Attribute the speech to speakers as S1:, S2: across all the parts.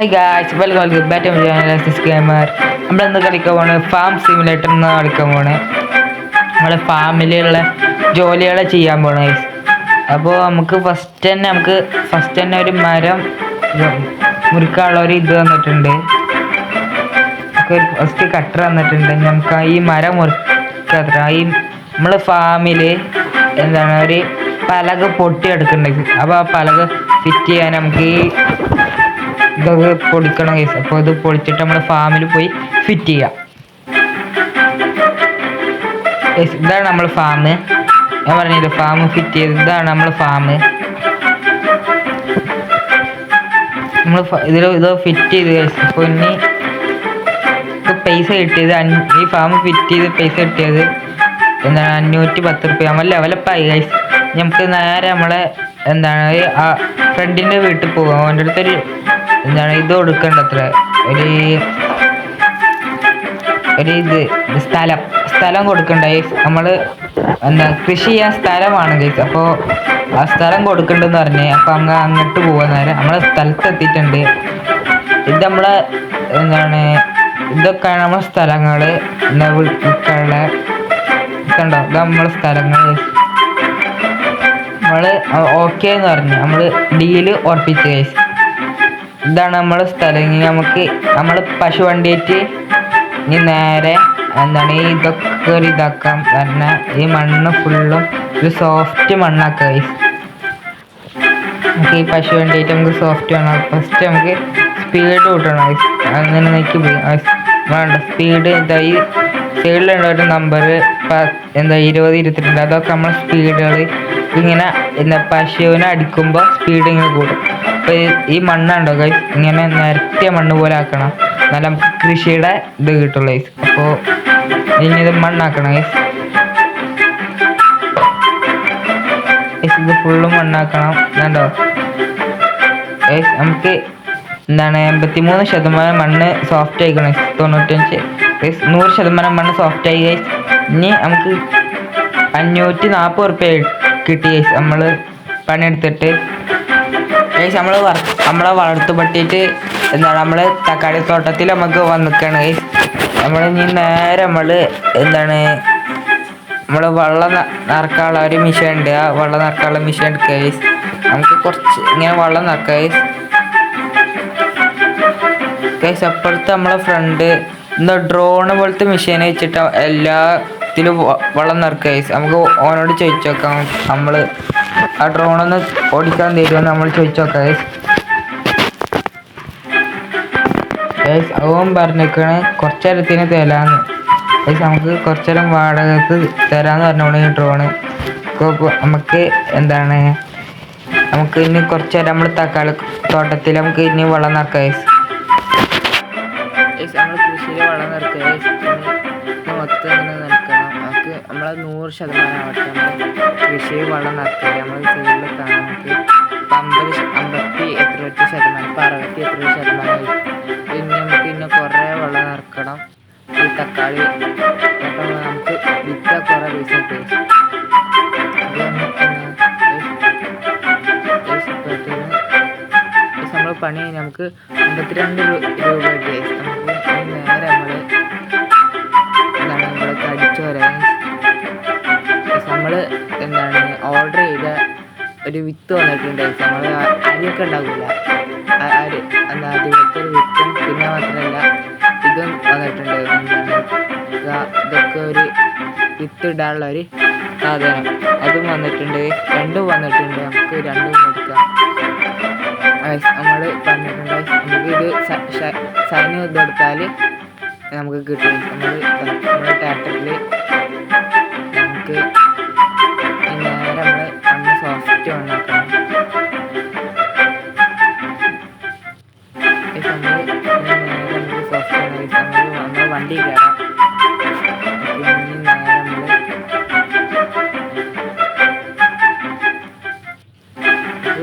S1: Hi guys welcome welcome bottom gamer നമ്മളിന്ന് കളിക്കാൻ പോണ് ഫാം സിമുലേറ്റർ എന്ന് കളിക്കാൻ പോണ്. നമ്മളെ ഫാമിലുള്ള ജോലികളെ ചെയ്യാൻ പോണ് ഗൈസ് അപ്പോൾ നമുക്ക് ഫസ്റ്റ് തന്നെ നമുക്ക് ഫസ്റ്റ് തന്നെ ഒരു മരം മുറിക്കാനുള്ള ഒരു ഇത് തന്നിട്ടുണ്ട്. ഫസ്റ്റ് കട്ടർ തന്നിട്ടുണ്ട്. നമുക്ക് ഈ മരം മുറിക്കാത്ര ഈ നമ്മൾ ഫാമിൽ എന്താണ് ഒരു പലക പൊട്ടി എടുക്കുന്നുണ്ട് അപ്പോൾ ആ പലക ഫിറ്റ് ചെയ്യാൻ നമുക്ക് ഈ ഇതൊക്കെ പൊളിക്കണം കേസ് അപ്പോൾ ഇത് പൊളിച്ചിട്ട് നമ്മുടെ ഫാമിൽ പോയി ഫിറ്റ് ചെയ്യാം. ഇതാണ് നമ്മൾ ഫാം ഞാൻ പറഞ്ഞത് ഫാം ഫിറ്റ് ചെയ്ത് ഇതാണ് നമ്മൾ ഫാം നമ്മൾ ഇതിൽ ഇത് ഫിറ്റ് ചെയ്ത്. അപ്പോൾ ഇനി പൈസ കിട്ടിയത് ഈ ഫാം ഫിറ്റ് ചെയ്ത് പൈസ കിട്ടിയത് എന്താണ് അഞ്ഞൂറ്റി പത്ത് റുപ്യ നമ്മൾ ലെവലപ്പായി ഗൈസ് നമുക്ക് നേരെ നമ്മളെ എന്താണ് ഫ്രണ്ടിന്റെ വീട്ടിൽ പോകാം അവന്റെ അടുത്തൊരു എന്താണ്? ഇത് കൊടുക്കേണ്ടത്ര. ഒരു ഒരു ഇത് സ്ഥലം. സ്ഥലം കൊടുക്കണ്ട ഗൈസ് നമ്മൾ എന്താ കൃഷി ചെയ്യാൻ സ്ഥലമാണ് ഗൈസ്. അപ്പോൾ ആ സ്ഥലം കൊടുക്കണ്ടെന്ന് പറഞ്ഞ് അപ്പോൾ അങ്ങ് അങ്ങോട്ട് പോകാൻ നേരം. നമ്മളെ സ്ഥലത്ത് എത്തിയിട്ടുണ്ട് ഇത് നമ്മളെ എന്താണ് ഇതൊക്കെയാണ് നമ്മളെ സ്ഥലങ്ങൾ എന്താ വിൽക്കാനുള്ള കണ്ടോ ഇത് നമ്മളെ സ്ഥലങ്ങൾ നമ്മൾ ഓക്കെ എന്ന് പറഞ്ഞു നമ്മൾ ഡീൽ ഉറപ്പിച്ച് കഴിച്ചു ഇതാണ് നമ്മളെ സ്ഥലം. ഇനി നമുക്ക് നമ്മൾ പശു വണ്ടിയേറ്റ് ഇനി നേരെ എന്താണ് ഈ ഇതൊക്കെ ഒരു ഇതാക്കാം. കാരണം ഈ മണ്ണ് ഫുള്ളും ഒരു സോഫ്റ്റ് മണ്ണാക്കാം നമുക്ക് ഈ പശു വണ്ടിയായിട്ട് നമുക്ക് സോഫ്റ്റ് വേണം ഫസ്റ്റ് നമുക്ക് സ്പീഡ് കൂട്ടണം. അങ്ങനെ നോക്കി. വേണ്ട. സ്പീഡ് എന്താ ഈ സൈഡിലുള്ള ഒരു നമ്പർ എന്താ ഇരുപത് ഇരുപത്തിരണ്ട്. അതൊക്കെ നമ്മൾ സ്പീഡുകൾ ഇങ്ങനെ എന്താ പശുവിനെ അടിക്കുമ്പോൾ സ്പീഡ് ഇങ്ങനെ കൂടും. അപ്പോൾ ഈ മണ്ണുണ്ടോ കൈ ഇങ്ങനെ നിരത്തിയ മണ്ണ് പോലെ ആക്കണം. നമുക്ക് കൃഷിയുടെ ഇത് കിട്ടുള്ളൂ ഗൈസ് ഇനി ഇത് മണ്ണാക്കണം ഗൈസ് ഇത് ഫുള്ളും മണ്ണാക്കണം. കണ്ടോ? നമുക്ക് എന്താണ് എൺപത്തി മൂന്ന് ശതമാനം മണ്ണ് സോഫ്റ്റ് ആയിക്കണം തൊണ്ണൂറ്റഞ്ച് നൂറ് ശതമാനം മണ്ണ് സോഫ്റ്റ് ആയി ഗൈസ് ഇനി നമുക്ക് അഞ്ഞൂറ്റി നാൽപ്പത് റുപ്യ കിട്ടി ഗൈസ് നമ്മൾ പണിയെടുത്തിട്ട് ഗൈസ് നമ്മൾ നമ്മളെ വളർത്തു പട്ടിയിട്ട് എന്താണ് നമ്മൾ തക്കാളി തോട്ടത്തിൽ നമുക്ക് വന്നിക്കാണ്. ഗൈസ് നമ്മൾ ഇനി നേരെ നമ്മൾ എന്താണ് നമ്മൾ വെള്ളം നിറക്കാനുള്ള ഒരു മിഷൻ ഉണ്ട്. ആ വെള്ളം നിറക്കാനുള്ള മിഷൻ എടുക്കുക ഗൈസ് നമുക്ക് കുറച്ച് ഇങ്ങനെ വെള്ളം നിറക്കുക ഗൈസ് ഗൈസ് അപ്പുറത്ത് നമ്മളെ ഫ്രണ്ട് എന്താ ഡ്രോണ് പോലത്തെ മെഷീൻ വെച്ചിട്ട് എല്ലാത്തിലും വെള്ളം നിറക്കുക ഗൈസ് നമുക്ക് ഓനോട് ചോദിച്ചു നോക്കാം. നമ്മൾ ആ ഡ്രോണൊന്ന് ഓടിക്കാൻ തരുമോ നമ്മൾ ചോദിച്ചു നോക്കാം ഗൈസ് അവൻ പറഞ്ഞേക്കണ കുറച്ചേരത്തിന് തരാന്ന്. ഗൈസ് നമുക്ക് കുറച്ചേരം വാടകക്ക് തരാന്ന് പറഞ്ഞോളൂ ഈ ഡ്രോണ്. നമുക്ക് എന്താണ്? നമുക്ക് ഇനി കുറച്ചേരം നമ്മൾ തക്കാളി തോട്ടത്തിൽ നമുക്ക് ഇനി വെള്ളം നിറക്കാം ഗൈസ് നമ്മൾ കൃഷിയിൽ വെള്ളം നിറക്കുക മൊത്തം നമ്മളെ നൂറ് ശതമാനം ആവട്ടെ. നമ്മൾ കൃഷിയിൽ വെള്ളം നിറക്കുക നമ്മൾ സൈഡിൽ കാണുന്നത് അമ്പത് അമ്പത്തി എത്ര എട്ട് ശതമാനം ഇപ്പം അറുപത്തി എത്ര ശതമാനമായി പിന്നെ നമുക്ക് ഇന്ന് കുറേ വെള്ളം നിറക്കണം. ഈ തക്കാളി അപ്പം നമുക്ക് വിറ്റ കുറേ പൈസ നമ്മൾ പണി നമുക്ക് അമ്പത്തിരണ്ട് രൂപ നമുക്ക് നേരെ നമ്മൾ ഇവിടെ കടിച്ചു വരാൻ എന്താണ് ഓർഡർ ചെയ്ത ഒരു വിത്ത് വന്നിട്ടുണ്ട് നമ്മൾ അരിയൊക്കെ ഉണ്ടാകില്ല അരി എന്താ അതുപോലത്തെ ഒരു വിത്തും പിന്നെ മാത്രമല്ല ഇതും വന്നിട്ടുണ്ട്. ഇതൊക്കെ ഒരു വിത്ത് ഇടാനുള്ള ഒരു സാധനം. അതും വന്നിട്ടുണ്ട്. രണ്ടും വന്നിട്ടുണ്ട്. നമുക്ക് രണ്ടും എടുക്കാം. നമ്മൾ പറഞ്ഞിട്ടുണ്ട്. നമുക്ക് ഇത് സൈന് ഇതെടുത്താൽ നമുക്ക് കിട്ടും. നമ്മൾ നമ്മുടെ ട്രാക്ടറിൽ നമുക്ക് സോഫ്റ്റ് ആണ് സോഫ്റ്റ് ഉണ്ടാക്കണം നമ്മുടെ വണ്ടി കയറാം.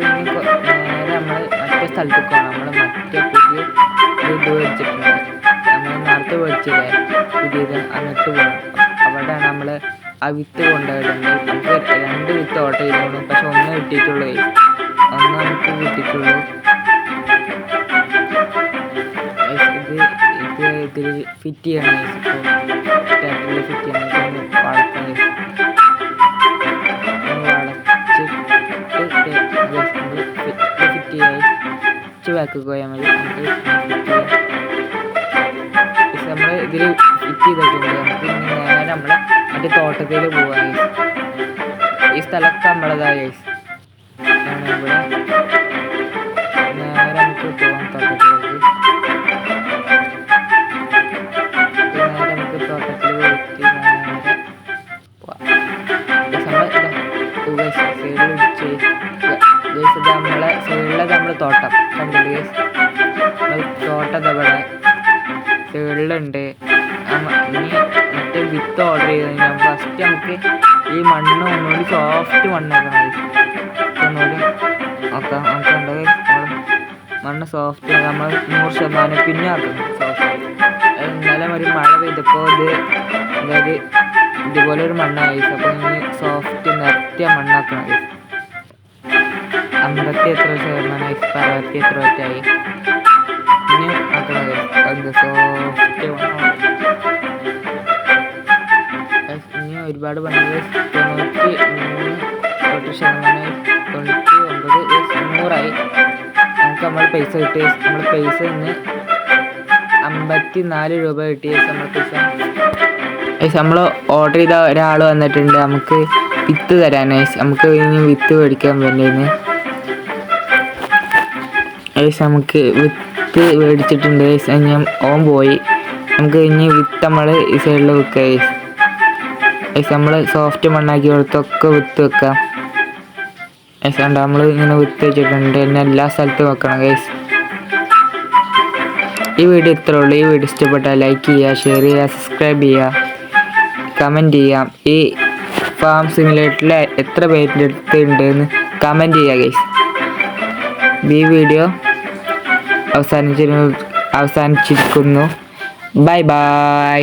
S1: നമ്മൾ നമ്മൾ സ്ഥലത്തേക്ക് പോകണം നമ്മൾ മറ്റേ പുതിയ ഒരു മേടിച്ചിട്ടുണ്ട് നമ്മൾ നേരത്തെ മേടിച്ചില്ലേ പുതിയത് അങ്ങോട്ട് പോകണം അവിടെയാണ് നമ്മൾ ആ വിത്ത് കൊണ്ടുപോയിട്ടുണ്ട് രണ്ട് വിത്ത് ഓർഡർ ചെയ്തോളൂ പക്ഷെ ഒന്ന് കിട്ടിയിട്ടുള്ളൂ. ഒന്ന് നമുക്ക് കിട്ടിയിട്ടുള്ളൂ. ഇതിൽ ഫിറ്റ് ചെയ്യണം. ഇപ്പോൾ ടാപ്പിൽ ഫിറ്റ് ചെയ്യണം. വളച്ചിട്ട് ഫിറ്റ് നമ്മൾ ഇതിൽ ഫിറ്റ് ചെയ്തിട്ടുണ്ട് നമുക്ക് നമ്മൾ മറ്റേ തോട്ടത്തിൽ പോവാൻ ഈ സ്ഥലമൊക്കെ ഇത് നമ്മളെ സൈഡിലെ നമ്മൾ തോട്ടം. കണ്ടില്ലേ തോട്ടം ഇവിടെ. സൈഡിലുണ്ട് മറ്റേ വിത്ത് ഓർഡർ ചെയ്ത് ഫസ്റ്റ് നമുക്ക് ഈ മണ്ണ് ഒന്നുകൂടി സോഫ്റ്റ് മണ്ണാക്കണം ഒന്നുകൂടി നോക്കാം നമുക്ക് ഉണ്ട് മണ്ണ് സോഫ്റ്റ് നമ്മൾ നൂറ് ശതമാനം പിന്നെ ആക്കണം സോഫ്റ്റ് ഇന്നലെ ഒരു മഴ പെയ്തപ്പോൾ ഇത് അതായത് ഇതുപോലെ ഒരു മണ്ണായി. അപ്പോൾ ഇനി സോഫ്റ്റ് നിരത്തിയ മണ്ണാക്കണം. അമ്പത്തി എത്ര ശതമാനം ഇപ്പം അറുപത്തി എത്ര പറ്റായി പിന്നെ ആക്കണത് അത് സോഫ്റ്റ് ഇനി ഒരുപാട് പണികൾ തൊണ്ണൂറ്റി മൂന്ന് തൊട്ട് ശതമാനം തൊണ്ണൂറ്റി ഒമ്പത് തൊണ്ണൂറായി. നമുക്ക് നമ്മൾ പൈസ കിട്ടിയ നമ്മൾ പൈസ ഇന്ന് അമ്പത്തി നാല് രൂപ കിട്ടിയ നമ്മൾ പൈസ. നമ്മൾ ഓർഡർ ചെയ്ത ഒരാൾ വന്നിട്ടുണ്ട്. നമുക്ക് വിത്ത് തരാനായി നമുക്ക് ഇനി വിത്ത് മേടിക്കാൻ വേണ്ടിയിരുന്നു ഏകദേശം നമുക്ക് വിത്ത് മേടിച്ചിട്ടുണ്ട്. ഞാൻ ഓൻ പോയി. നമുക്ക് ഇനി വിത്ത് നമ്മൾ ഈ സൈഡിൽ വെക്കുക ഏസ് നമ്മൾ സോഫ്റ്റ് മണ്ണാക്കി കൊടുത്തൊക്കെ വിത്ത് വെക്കാം. ഏസ് കണ്ട? നമ്മൾ ഇങ്ങനെ വിത്ത് വെച്ചിട്ടുണ്ട്. എന്നെ എല്ലാ സ്ഥലത്തും വെക്കണം ഗൈസ് ഈ വീഡിയോ ഇത്രേ ഉള്ളൂ. ഈ വീഡിയോ ഇഷ്ടപ്പെട്ടാൽ ലൈക്ക് ചെയ്യുക ഷെയർ ചെയ്യുക സബ്സ്ക്രൈബ് ചെയ്യുക കമന്റ് ചെയ്യാം ഈ ഫാം സിമുലേറ്ററിൽ എത്ര പേരിന്റെ അടുത്ത് ഉണ്ടെന്ന് കമന്റ് ചെയ്യുക ഗൈസ് ഈ വീഡിയോ അവസാനിച്ചിരുന്നു അവസാനിച്ചിരിക്കുന്നു. Bye bye